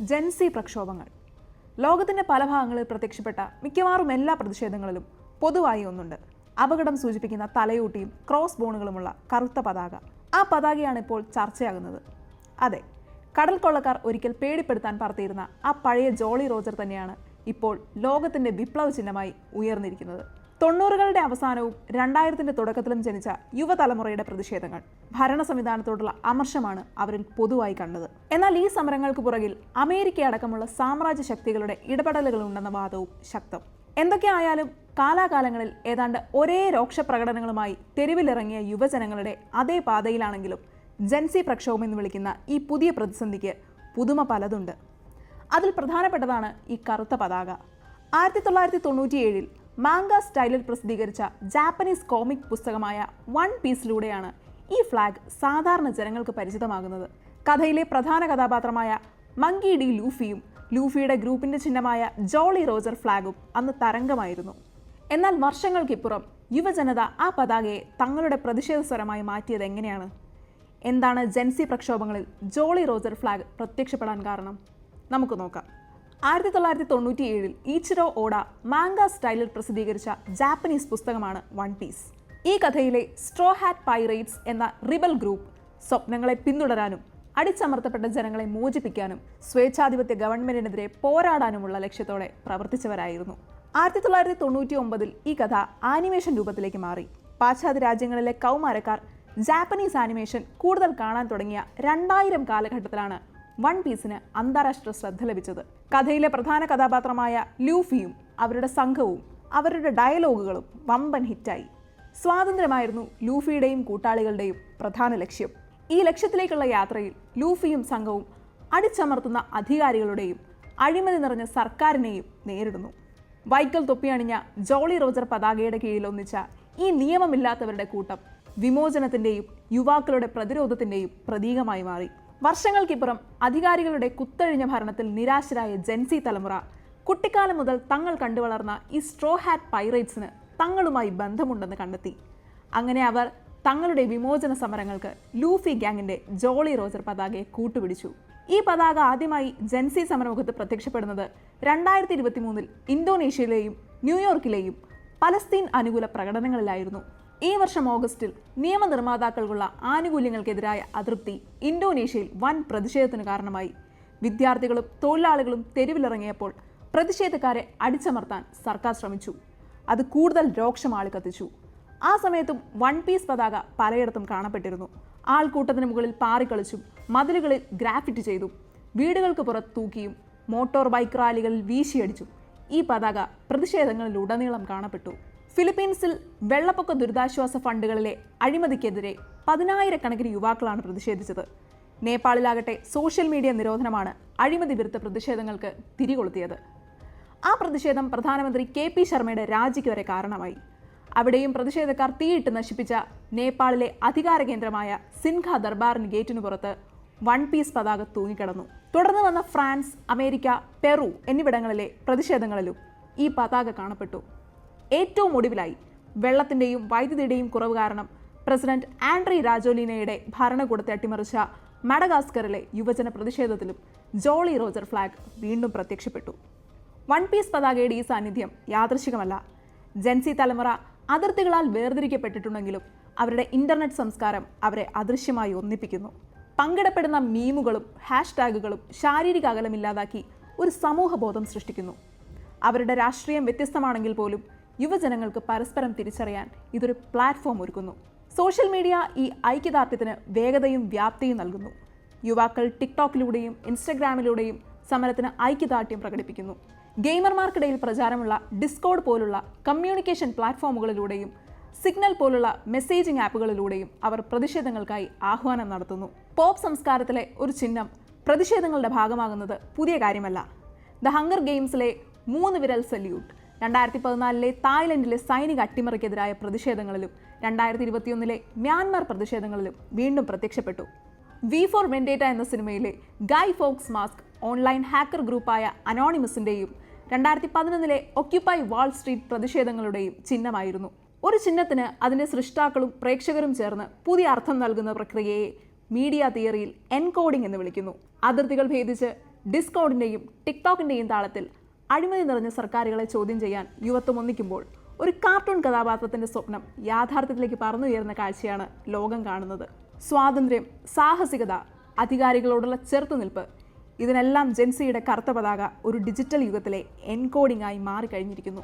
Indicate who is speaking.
Speaker 1: ജെൻസി പ്രക്ഷോഭങ്ങൾ. ലോകത്തിന്റെ പല ഭാഗങ്ങളിൽ പ്രത്യക്ഷപ്പെട്ട മിക്കവാറും എല്ലാ പ്രതിഷേധങ്ങളിലും പൊതുവായി ഒന്നുണ്ട്. അപകടം സൂചിപ്പിക്കുന്ന തലയൂട്ടിയും ക്രോസ് ബോണുകളുമുള്ള കറുത്ത പതാക. ആ പതാകയാണ് ഇപ്പോൾ ചർച്ചയാകുന്നത്. അതെ കടൽ കൊള്ളക്കാർ ഒരിക്കൽ പേടിപ്പെടുത്താൻ പറത്തിയിരുന്ന ആ പഴയ ജോളി റോജർ തന്നെയാണ് ഇപ്പോൾ ലോകത്തിന്റെ വിപ്ലവ ചിഹ്നമായി ഉയർന്നിരിക്കുന്നത്. തൊണ്ണൂറുകളുടെ അവസാനവും രണ്ടായിരത്തിന്റെ തുടക്കത്തിലും ജനിച്ച യുവതലമുറയുടെ പ്രതിഷേധങ്ങൾ ഭരണ സംവിധാനത്തോടുള്ള അമർഷമാണ് അവരിൽ പൊതുവായി കണ്ടത്. എന്നാൽ ഈ സമരങ്ങൾക്ക് പുറകിൽ അമേരിക്ക അടക്കമുള്ള സാമ്രാജ്യ ശക്തികളുടെ ഇടപെടലുകൾ ഉണ്ടെന്ന വാദവും ശക്തം. എന്തൊക്കെയായാലും കാലാകാലങ്ങളിൽ ഏതാണ്ട് ഒരേ രോക്ഷ പ്രകടനങ്ങളുമായി തെരുവിലിറങ്ങിയ യുവജനങ്ങളുടെ അതേ പാതയിലാണെങ്കിലും ജൻസി പ്രക്ഷോഭം എന്ന് വിളിക്കുന്ന ഈ പുതിയ പ്രതിസന്ധിക്ക് പുതുമ പലതുണ്ട്. അതിൽ പ്രധാനപ്പെട്ടതാണ് ഈ കറുത്ത പതാക. ആയിരത്തി തൊള്ളായിരത്തി തൊണ്ണൂറ്റിയേഴിൽ മാങ്ക സ്റ്റൈലിൽ പ്രസിദ്ധീകരിച്ച ജാപ്പനീസ് കോമിക് പുസ്തകമായ വൺ പീസിലൂടെയാണ് ഈ ഫ്ലാഗ് സാധാരണ ജനങ്ങൾക്ക് പരിചിതമാകുന്നത്. കഥയിലെ പ്രധാന കഥാപാത്രമായ മങ്കി ഡി ലൂഫിയും ലൂഫിയുടെ ഗ്രൂപ്പിന്റെ ചിഹ്നമായ ജോളി റോജർ ഫ്ലാഗും അന്ന് തരംഗമായിരുന്നു. എന്നാൽ വർഷങ്ങൾക്കിപ്പുറം യുവജനത ആ പതാകയെ തങ്ങളുടെ പ്രതിഷേധ സ്വരമായി മാറ്റിയത് എങ്ങനെയാണ്? എന്താണ് ജെൻസി പ്രക്ഷോഭങ്ങളിൽ ജോളി റോജർ ഫ്ലാഗ് പ്രത്യക്ഷപ്പെടാൻ കാരണം? നമുക്ക് നോക്കാം. ആയിരത്തി തൊള്ളായിരത്തി തൊണ്ണൂറ്റി ഏഴിൽ ഈച്ചിറോ ഓഡ മാങ്ക സ്റ്റൈലിൽ പ്രസിദ്ധീകരിച്ച ജാപ്പനീസ് പുസ്തകമാണ് വൺ പീസ്. ഈ കഥയിലെ സ്ട്രോ ഹാറ്റ് പൈറേറ്റ്സ് എന്ന റിബൽ ഗ്രൂപ്പ് സ്വപ്നങ്ങളെ പിന്തുടരാനും അടിച്ചമർത്തപ്പെട്ട ജനങ്ങളെ മോചിപ്പിക്കാനും സ്വേച്ഛാധിപത്യ ഗവൺമെന്റിനെതിരെ പോരാടാനുമുള്ള ലക്ഷ്യത്തോടെ പ്രവർത്തിച്ചവരായിരുന്നു. ആയിരത്തി തൊള്ളായിരത്തി തൊണ്ണൂറ്റി ഒമ്പതിൽ ഈ കഥ ആനിമേഷൻ രൂപത്തിലേക്ക് മാറി. പാശ്ചാത്യ രാജ്യങ്ങളിലെ കൗമാരക്കാർ ജാപ്പനീസ് ആനിമേഷൻ കൂടുതൽ കാണാൻ തുടങ്ങിയ രണ്ടായിരം കാലഘട്ടത്തിലാണ് വൺ പീസിന് അന്താരാഷ്ട്ര ശ്രദ്ധ ലഭിച്ചത്. കഥയിലെ പ്രധാന കഥാപാത്രമായ ലൂഫിയും അവരുടെ സംഘവും അവരുടെ ഡയലോഗുകളും വമ്പൻ ഹിറ്റായി. സ്വാതന്ത്ര്യമായിരുന്നു ലൂഫിയുടെയും കൂട്ടാളികളുടെയും പ്രധാന ലക്ഷ്യം. ഈ ലക്ഷ്യത്തിലേക്കുള്ള യാത്രയിൽ ലൂഫിയും സംഘവും അടിച്ചമർത്തുന്ന അധികാരികളുടെയും അഴിമതി നിറഞ്ഞ സർക്കാരിനെയും നേരിടുന്നു. വൈക്കൽ തൊപ്പിയണിഞ്ഞ ജോളി റോജർ പതാകയുടെ കീഴിൽ ഒന്നിച്ച ഈ നിയമമില്ലാത്തവരുടെ കൂട്ടം വിമോചനത്തിന്റെയും യുവാക്കളുടെ പ്രതിരോധത്തിന്റെയും പ്രതീകമായി മാറി. വർഷങ്ങൾക്കിപ്പുറം അധികാരികളുടെ കുത്തഴിഞ്ഞ ഭരണത്തിൽ നിരാശരായ ജെൻസി തലമുറ. കുട്ടിക്കാലം മുതൽ തങ്ങൾ കണ്ടുവളർന്ന ഈ സ്ട്രോ ഹാറ്റ് പൈറേറ്റ്സിന് തങ്ങളുമായി ബന്ധമുണ്ടെന്ന് കണ്ടെത്തി. അങ്ങനെ അവർ തങ്ങളുടെ വിമോചന സമരങ്ങൾക്ക് ലൂഫി ഗ്യാങ്ങിന്റെ ജോളി റോജർ പതാകയെ കൂട്ടുപിടിച്ചു. ഈ പതാക ആദ്യമായി ജെൻസി സമരമുഖത്ത് പ്രത്യക്ഷപ്പെടുന്നത് രണ്ടായിരത്തി ഇരുപത്തി മൂന്നിൽ ഇന്തോനേഷ്യയിലെയും ന്യൂയോർക്കിലെയും പലസ്തീൻ അനുകൂല പ്രകടനങ്ങളിലായിരുന്നു. ഈ വർഷം ഓഗസ്റ്റിൽ നിയമനിർമ്മാതാക്കൾക്കുള്ള ആനുകൂല്യങ്ങൾക്കെതിരായ അതൃപ്തി ഇന്തോനേഷ്യയിൽ വൻ പ്രതിഷേധത്തിന് കാരണമായി. വിദ്യാർത്ഥികളും തൊഴിലാളികളും തെരുവിലിറങ്ങിയപ്പോൾ പ്രതിഷേധക്കാരെ അടിച്ചമർത്താൻ സർക്കാർ ശ്രമിച്ചു. അത് കൂടുതൽ രോക്ഷമാളി കത്തിച്ചു ആ സമയത്തും വൺ പീസ് പതാക പലയിടത്തും കാണപ്പെട്ടിരുന്നു. ആൾക്കൂട്ടത്തിന് മുകളിൽ പാറിക്കളിച്ചും മതിലുകളിൽ ഗ്രാഫിറ്റ് ചെയ്തു വീടുകൾക്ക് പുറത്ത് തൂക്കിയും മോട്ടോർ ബൈക്ക് റാലികളിൽ വീശിയടിച്ചു ഈ പതാക പ്രതിഷേധങ്ങളിലുടനീളം കാണപ്പെട്ടു. ഫിലിപ്പീൻസിൽ വെള്ളപ്പൊക്ക ദുരിതാശ്വാസ ഫണ്ടുകളിലെ അഴിമതിക്കെതിരെ പതിനായിരക്കണക്കിന് യുവാക്കളാണ് പ്രതിഷേധിച്ചത്. നേപ്പാളിലാകട്ടെ സോഷ്യൽ മീഡിയ നിരോധനമാണ് അഴിമതി വിരുദ്ധ പ്രതിഷേധങ്ങൾക്ക് തിരികൊളുത്തിയത്. ആ പ്രതിഷേധം പ്രധാനമന്ത്രി കെ പി ശർമ്മയുടെ രാജിക്ക് വരെ കാരണമായി. അവിടെയും പ്രതിഷേധക്കാർ തീയിട്ട് നശിപ്പിച്ച നേപ്പാളിലെ അധികാര കേന്ദ്രമായ സിൻഹ ദർബാറിന് ഗേറ്റിനു പുറത്ത് വൺ പീസ് പതാക തൂങ്ങിക്കിടന്നു. തുടർന്ന് വന്ന ഫ്രാൻസ് അമേരിക്ക പെറു എന്നിവിടങ്ങളിലെ പ്രതിഷേധങ്ങളിലും ഈ പതാക കാണപ്പെട്ടു. ഏറ്റവും ഒടുവിലായി വെള്ളത്തിന്റെയും വൈദ്യുതിയുടെയും കുറവ് കാരണം പ്രസിഡന്റ് ആൻഡ്രി രാജോലിനയുടെ ഭരണകൂടത്തെ അട്ടിമറിച്ച മഡഗാസ്കറിലെ യുവജന പ്രതിഷേധത്തിലും ജോളി റോജർ ഫ്ലാഗ് വീണ്ടും പ്രത്യക്ഷപ്പെട്ടു. വൺ പീസ് പതാകയുടെ ഈ സാന്നിധ്യം യാദൃശികമല്ല. ജൻസി തലമുറ അതിർത്തികളാൽ വേർതിരിക്കപ്പെട്ടിട്ടുണ്ടെങ്കിലും അവരുടെ ഇന്റർനെറ്റ് സംസ്കാരം അവരെ അദൃശ്യമായി ഒന്നിപ്പിക്കുന്നു. പങ്കിടപ്പെടുന്ന മീമുകളും ഹാഷ്ടാഗുകളും ശാരീരിക അകലമില്ലാതാക്കി ഒരു സമൂഹബോധം സൃഷ്ടിക്കുന്നു. അവരുടെ രാഷ്ട്രീയം വ്യത്യസ്തമാണെങ്കിൽ പോലും യുവജനങ്ങൾക്ക് പരസ്പരം തിരിച്ചറിയാൻ ഇതൊരു പ്ലാറ്റ്ഫോം ഒരുക്കുന്നു. സോഷ്യൽ മീഡിയ ഈ ഐക്യദാർഢ്യത്തിന് വേഗതയും വ്യാപ്തിയും നൽകുന്നു. യുവാക്കൾ ടിക്ടോക്കിലൂടെയും ഇൻസ്റ്റഗ്രാമിലൂടെയും സമരത്തിന് ഐക്യദാർഢ്യം പ്രകടിപ്പിക്കുന്നു. ഗെയിമർമാർക്കിടയിൽ പ്രചാരമുള്ള ഡിസ്കോഡ് പോലുള്ള കമ്മ്യൂണിക്കേഷൻ പ്ലാറ്റ്ഫോമുകളിലൂടെയും സിഗ്നൽ പോലുള്ള മെസ്സേജിംഗ് ആപ്പുകളിലൂടെയും അവർ പ്രതിഷേധങ്ങൾക്കായി ആഹ്വാനം നടത്തുന്നു. പോപ്പ് സംസ്കാരത്തിലെ ഒരു ചിഹ്നം പ്രതിഷേധങ്ങളുടെ ഭാഗമാകുന്നത് പുതിയ കാര്യമല്ല. ദ ഹങ്കർ ഗെയിംസിലെ മൂന്ന് വിരൽ സല്യൂട്ട് രണ്ടായിരത്തി പതിനാലിലെ തായ്ലൻഡിലെ സൈനിക അട്ടിമറിക്കെതിരായ പ്രതിഷേധങ്ങളിലും രണ്ടായിരത്തി ഇരുപത്തിയൊന്നിലെ മ്യാൻമാർ പ്രതിഷേധങ്ങളിലും വീണ്ടും പ്രത്യക്ഷപ്പെട്ടു. വി ഫോർ വെൻഡേറ്റ എന്ന സിനിമയിലെ Guy Fawkes mask online hacker ഗ്രൂപ്പായ അനോണിമസിന്റെയും രണ്ടായിരത്തി പതിനൊന്നിലെ ഒക്യുപ്പൈ വാൾ സ്ട്രീറ്റ് പ്രതിഷേധങ്ങളുടെയും ചിഹ്നമായിരുന്നു. ഒരു ചിഹ്നത്തിന് അതിന്റെ സൃഷ്ടാക്കളും പ്രേക്ഷകരും ചേർന്ന് പുതിയ അർത്ഥം നൽകുന്ന പ്രക്രിയയെ മീഡിയ തിയറിയിൽ എൻകോഡിംഗ് എന്ന് വിളിക്കുന്നു. അതിർത്തികൾ ഭേദിച്ച് ഡിസ്കൗണ്ടിന്റെയും ടിക്ടോക്കിന്റെയും താളത്തിൽ അഴിമതി നിറഞ്ഞ സർക്കാരുകളെ ചോദ്യം ചെയ്യാൻ യുവത്വം ഒന്നിക്കുമ്പോൾ ഒരു കാർട്ടൂൺ കഥാപാത്രത്തിന്റെ സ്വപ്നം യാഥാർത്ഥ്യത്തിലേക്ക് പറന്നുയരുന്ന കാഴ്ചയാണ് ലോകം കാണുന്നത്. സ്വാതന്ത്ര്യം സാഹസികത അധികാരികളോടുള്ള ചെറുത്തുനിൽപ്പ് ഇതിനെല്ലാം ജെൻസിയുടെ കറുത്ത പതാക ഒരു ഡിജിറ്റൽ യുഗത്തിലെ എൻകോഡിംഗ് ആയി മാറിക്കഴിഞ്ഞിരിക്കുന്നു.